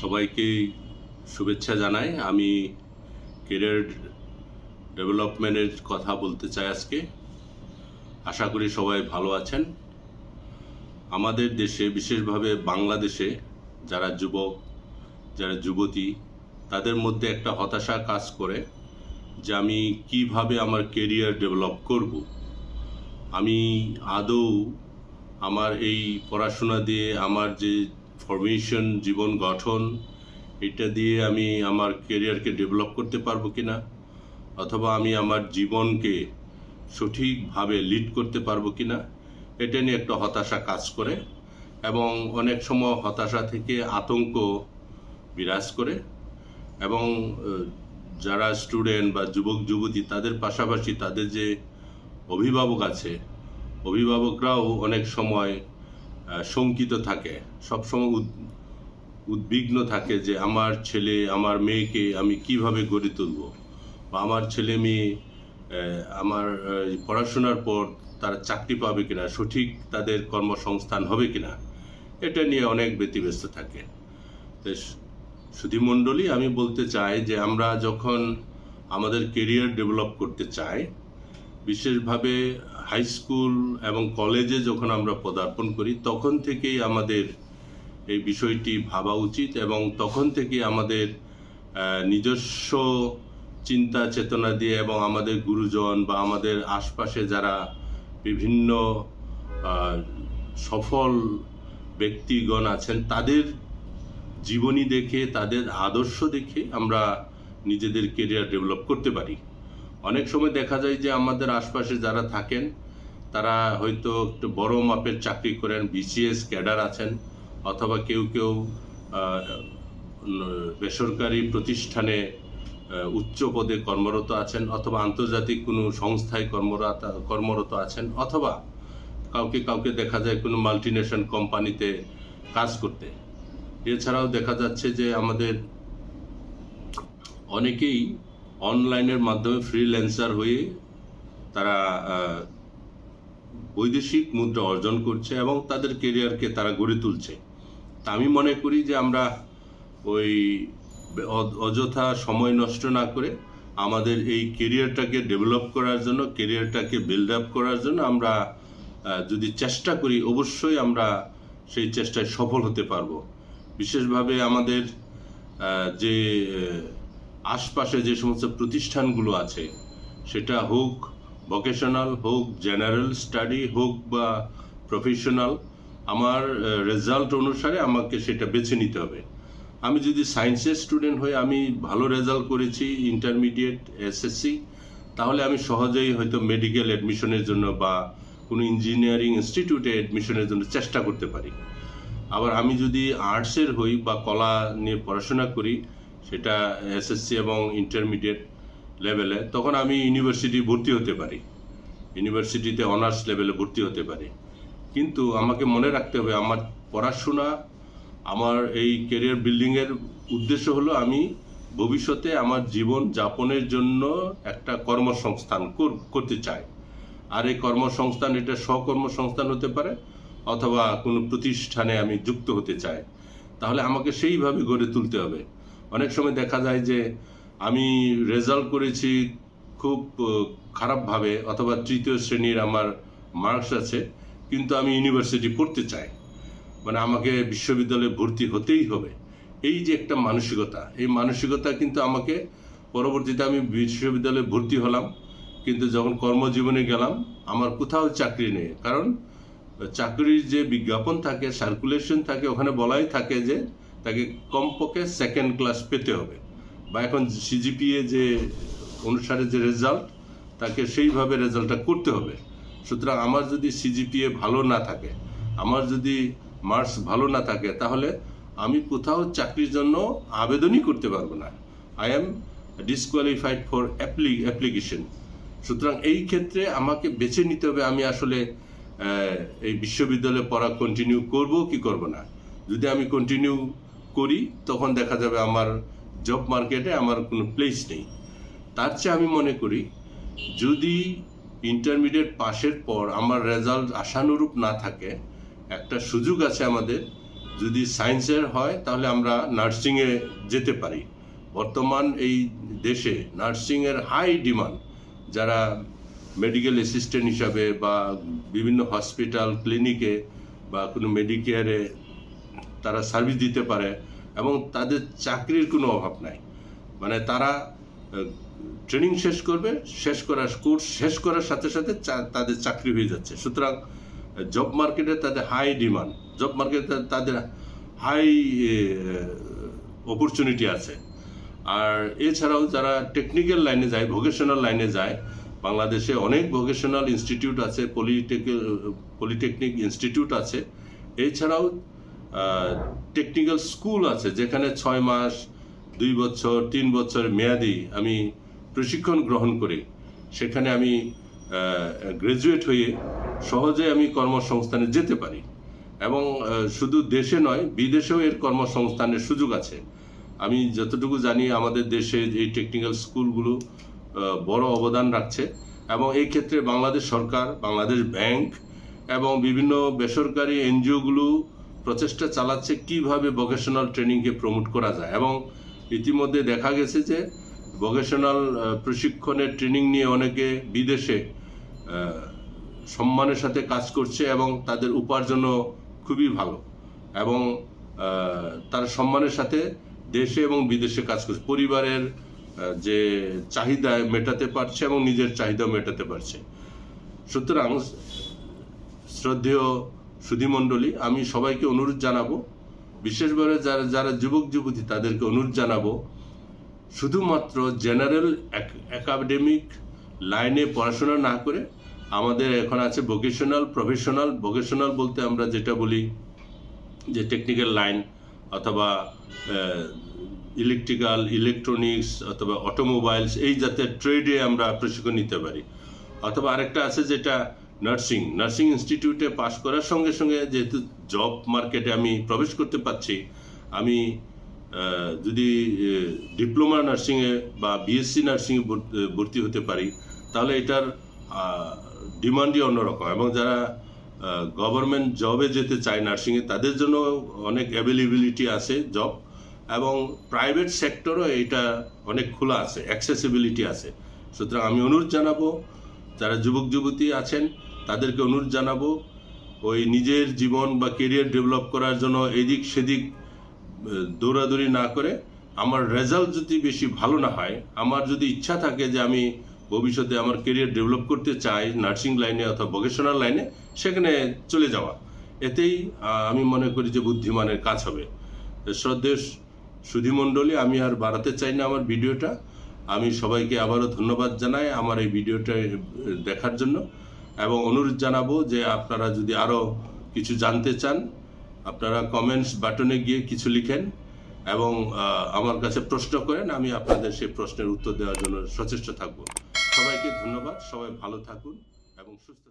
সবাইকে শুভেচ্ছা জানাই। আমি কেরিয়ার ডেভেলপমেন্টের কথা বলতে চাই আজকে। আশা করি সবাই ভালো আছেন। আমাদের দেশে, বিশেষভাবে বাংলাদেশে, যারা যুবক, যারা যুবতী, তাদের মধ্যে একটা হতাশা কাজ করে যে আমি কীভাবে আমার কেরিয়ার ডেভেলপ করব। আমি আদৌ আমার এই পড়াশোনা দিয়ে, আমার যে ফরমেশন জীবন গঠন, এটা দিয়ে আমি আমার কেরিয়ারকে ডেভেলপ করতে পারব কি না অথবা আমি আমার জীবনকে সঠিকভাবে লিড করতে পারব কি না এটা নিয়ে একটা হতাশা কাজ করে এবং অনেক সময় হতাশা থেকে আতঙ্ক বিরাজ করে এবং যারা স্টুডেন্ট বা যুবক, যুবতী, তাদের পাশাপাশি তাদের যে অভিভাবক আছে, অভিভাবকরাও অনেক সময় শঙ্কিত থাকে, সবসময় উদ- উদ্বিগ্ন থাকে যে আমার ছেলে, আমার মেয়েকে আমি কীভাবে গড়ে তুলব? বা আমার ছেলে মেয়ে আমার পড়াশোনার পর তারা চাকরি পাবে কিনা, সঠিক তাদের কর্মসংস্থান হবে কিনা, এটা নিয়ে অনেক ব্যতিব্যস্ত থাকে। সুধীমণ্ডলী আমি বলতে চাই যে আমরা যখন আমাদের কেরিয়ার ডেভেলপ করতে চাই বিশেষভাবে হাই স্কুল এবং কলেজে যখন আমরা পদার্পণ করি, তখন থেকেই আমাদের এই বিষয়টি ভাবা উচিত এবং তখন থেকে আমাদের নিজস্ব চিন্তা চেতনা দিয়ে এবং আমাদের গুরুজন বা আমাদের আশপাশে যারা বিভিন্ন সফল ব্যক্তিগণ আছেন, তাদের জীবনী দেখে, তাদের আদর্শ দেখে আমরা নিজেদের কেরিয়ার ডেভেলপ করতে পারি। অনেক সময় দেখা যায় যে আমাদের আশপাশে যারা থাকেন, তারা হয়তো একটু বড় মাপের চাকরি করেন বিসিএস ক্যাডার আছেন, অথবা কেউ কেউ বেসরকারি প্রতিষ্ঠানে উচ্চ পদে কর্মরত আছেন, অথবা আন্তর্জাতিক কোনো সংস্থায় কর্মরত কর্মরত আছেন, অথবা কাউকে কাউকে দেখা যায় কোনো মাল্টিনেশন কোম্পানিতে কাজ করতে। এছাড়াও দেখা যাচ্ছে যে আমাদের অনেকেই অনলাইনের মাধ্যমে ফ্রিল্যান্সার হয়ে তারা বৈদেশিক মুদ্রা অর্জন করছে এবং তাদের কেরিয়ারকে তারা গড়ে তুলছে। তা আমি মনে করি যে আমরা ওই অযথা সময় নষ্ট না করে আমাদের এই কেরিয়ারটাকে ডেভেলপ করার জন্য কেরিয়ারটাকে বিল্ড আপ করার জন্য আমরা যদি চেষ্টা করি, অবশ্যই আমরা সেই চেষ্টায় সফল হতে পারব। বিশেষভাবে আমাদের যে আশপাশে যে সমস্ত প্রতিষ্ঠানগুলো আছে, সেটা হোক ভোকেশনাল হোক জেনারেল স্টাডি হোক বা প্রফেশনাল আমার রেজাল্ট অনুসারে আমাকে সেটা বেছে নিতে হবে। আমি যদি সায়েন্সের স্টুডেন্ট হয়ে আমি ভালো রেজাল্ট করেছি ইন্টারমিডিয়েট এসএসসি তাহলে আমি সহজেই হয়তো মেডিকেল অ্যাডমিশনের জন্য বা কোনো ইঞ্জিনিয়ারিং ইনস্টিটিউটে অ্যাডমিশনের জন্য চেষ্টা করতে পারি। আবার আমি যদি আর্টসের হই বা কলা নিয়ে পড়াশোনা করি সেটা এসএসসি এবং ইন্টারমিডিয়েট লেভেলে তখন আমি ইউনিভার্সিটি ভর্তি হতে পারি। ইউনিভার্সিটিতে অনার্স লেভেলে ভর্তি হতে পারি। কিন্তু আমাকে মনে রাখতে হবে, আমার পড়াশোনা, আমার এই ক্যারিয়ার বিল্ডিংয়ের উদ্দেশ্য হলো আমি ভবিষ্যতে আমার জীবন যাপনের জন্য একটা কর্মসংস্থান করতে চাই। আর এই কর্মসংস্থান, এটা স্বকর্মসংস্থান হতে পারে, অথবা কোনো প্রতিষ্ঠানে আমি যুক্ত হতে চাই। তাহলে আমাকে সেইভাবে গড়ে তুলতে হবে। অনেক সময় দেখা যায় যে আমি রেজাল্ট করেছি খুব খারাপভাবে অথবা তৃতীয় শ্রেণির আমার মার্কস আছে, কিন্তু আমি ইউনিভার্সিটি পড়তে চাই। মানে আমাকে বিশ্ববিদ্যালয়ে ভর্তি হতেই হবে। এই যে একটা মানসিকতা, এই মানসিকতা কিন্তু আমাকে পরবর্তীতে আমি বিশ্ববিদ্যালয়ে ভর্তি হলাম, কিন্তু যখন কর্মজীবনে গেলাম, আমার কোথাও চাকরি নেই। কারণ চাকরির যে বিজ্ঞাপন থাকে সার্কুলেশন থাকে, ওখানে বলাই থাকে যে তাকে কমপক্ষে সেকেন্ড ক্লাস পেতে হবে। বা এখন সিজিপিএ যে অনুসারে যে রেজাল্ট তাকে সেইভাবে রেজাল্টটা করতে হবে। সুতরাং আমার যদি সিজিপিএ ভালো না থাকে, আমার যদি মার্কস ভালো না থাকে, তাহলে আমি কোথাও চাকরির জন্য আবেদনই করতে পারব না। I am disqualified for appli application সুতরাং এই ক্ষেত্রে আমাকে বেছে নিতে হবে, আমি আসলে এই বিশ্ববিদ্যালয়ে পড়া কন্টিনিউ করব কি করব না। যদি আমি কন্টিনিউ করি, তখন দেখা যাবে আমার জব মার্কেটে আমার কোনো প্লেস নেই। তার চেয়ে আমি মনে করি, যদি ইন্টারমিডিয়েট পাশের পর আমার রেজাল্ট আশানুরূপ না থাকে, একটা সুযোগ আছে আমাদের, যদি সায়েন্সের হয়, তাহলে আমরা নার্সিংয়ে যেতে পারি। বর্তমান এই দেশে নার্সিংয়ের হাই ডিমান্ড যারা মেডিকেল অ্যাসিস্ট্যান্ট হিসাবে বা বিভিন্ন হসপিটাল ক্লিনিকে বা কোনো মেডিকেয়ারে তারা সার্ভিস দিতে পারে এবং তাদের চাকরির কোনো অভাব নাই। মানে তারা ট্রেনিং শেষ করবে, শেষ করার কোর্স শেষ করার সাথে সাথে তাদের চাকরি হয়ে যাচ্ছে। সুতরাং জব মার্কেটে তাদের হাই ডিমান্ড জব মার্কেটে তাদের হাই অপরচুনিটি আছে। আর এছাড়াও যারা টেকনিক্যাল লাইনে যায় ভোকেশনাল লাইনে যায়, বাংলাদেশে অনেক ভোকেশনাল ইনস্টিটিউট আছে পলিটেক পলিটেকনিক ইনস্টিটিউট আছে। এছাড়াও টেকনিক্যাল স্কুল আছে, যেখানে ছয় মাস, দুই বছর, তিন বছর মেয়াদি আমি প্রশিক্ষণ গ্রহণ করি। সেখানে আমি গ্রাজুয়েট হয়ে সহজে আমি কর্মসংস্থানে যেতে পারি। এবং শুধু দেশে নয়, বিদেশেও এর কর্মসংস্থানের সুযোগ আছে। আমি যতটুকু জানি, আমাদের দেশে এই টেকনিক্যাল স্কুলগুলো বড় অবদান রাখছে। এবং এই ক্ষেত্রে বাংলাদেশ সরকার, বাংলাদেশ ব্যাংক এবং বিভিন্ন বেসরকারি এনজিওগুলো প্রচেষ্টা চালাচ্ছে কীভাবে ভোকেশনাল ট্রেনিংকে প্রমোট করা যায়। এবং ইতিমধ্যে দেখা গেছে যে ভোকেশনাল প্রশিক্ষণের ট্রেনিং নিয়ে অনেকে বিদেশে সম্মানের সাথে কাজ করছে এবং তাদের উপার্জনও খুবই ভালো। এবং তারা সম্মানের সাথে দেশে এবং বিদেশে কাজ করছে। পরিবারের যে চাহিদা মেটাতে পারছে এবং নিজের চাহিদা মেটাতে পারছে। সুতরাং শ্রদ্ধেয় সুধীমণ্ডলী, আমি সবাইকে অনুরোধ জানাব, বিশেষভাবে যারা যারা যুবক, যুবতী, তাদেরকে অনুরোধ জানাব, শুধুমাত্র জেনারেল একাডেমিক লাইনে পড়াশোনা না করে, আমাদের এখন আছে ভোকেশনাল, প্রফেশনাল, ভোকেশনাল বলতে আমরা যেটা বলি যে টেকনিক্যাল লাইন অথবা ইলেকট্রিক্যাল, ইলেকট্রনিক্স অথবা অটোমোবাইলস, এই জাতের ট্রেডে আমরা প্রশিক্ষণ নিতে পারি। অথবা আরেকটা আছে যেটা নার্সিং নার্সিং ইনস্টিটিউটে পাশ করার সঙ্গে সঙ্গে যেহেতু জব মার্কেটে আমি প্রবেশ করতে পারছি, আমি যদি ডিপ্লোমা নার্সিংয়ে বা বিএসসি নার্সিংয়ে ভর্তি হতে পারি, তাহলে এটার ডিমান্ডই অন্যরকম এবং যারা গভর্নমেন্ট জবে যেতে চায় নার্সিংয়ে তাদের জন্য অনেক অ্যাভেলেবিলিটি আছে জব এবং প্রাইভেট সেক্টরও এটা অনেক খোলা আছে অ্যাক্সেসিবিলিটি আছে। সুতরাং আমি অনুরোধ জানাব যারা যুবক যুবতী আছেন, তাদেরকে অনুরোধ জানাব, ওই নিজের জীবন বা কেরিয়ার ডেভেলপ করার জন্য এদিক সেদিক দৌড়াদৌড়ি না করে আমার রেজাল্ট যদি বেশি ভালো না হয়, আমার যদি ইচ্ছা থাকে যে আমি ভবিষ্যতে আমার কেরিয়ার ডেভেলপ করতে চাই নার্সিং লাইনে অথবা ভোকেশনাল লাইনে সেখানে চলে যাওয়া। এতেই আমি মনে করি যে বুদ্ধিমানের কাজ হবে। শ্রদ্ধেয় সুধীমণ্ডলী, আমি আর বাড়াতে চাই না আমার ভিডিওটা। আমি সবাইকে আবারও ধন্যবাদ জানাই আমার এই ভিডিওটা দেখার জন্য এবং অনুরোধ জানাব যে আপনারা যদি আরও কিছু জানতে চান, আপনারা কমেন্টস বাটনে গিয়ে কিছু লিখেন এবং আমার কাছে প্রশ্ন করেন, আমি আপনাদের সেই প্রশ্নের উত্তর দেওয়ার জন্য সচেষ্ট থাকব। সবাইকে ধন্যবাদ, সবাই ভালো থাকুন এবং সুস্থ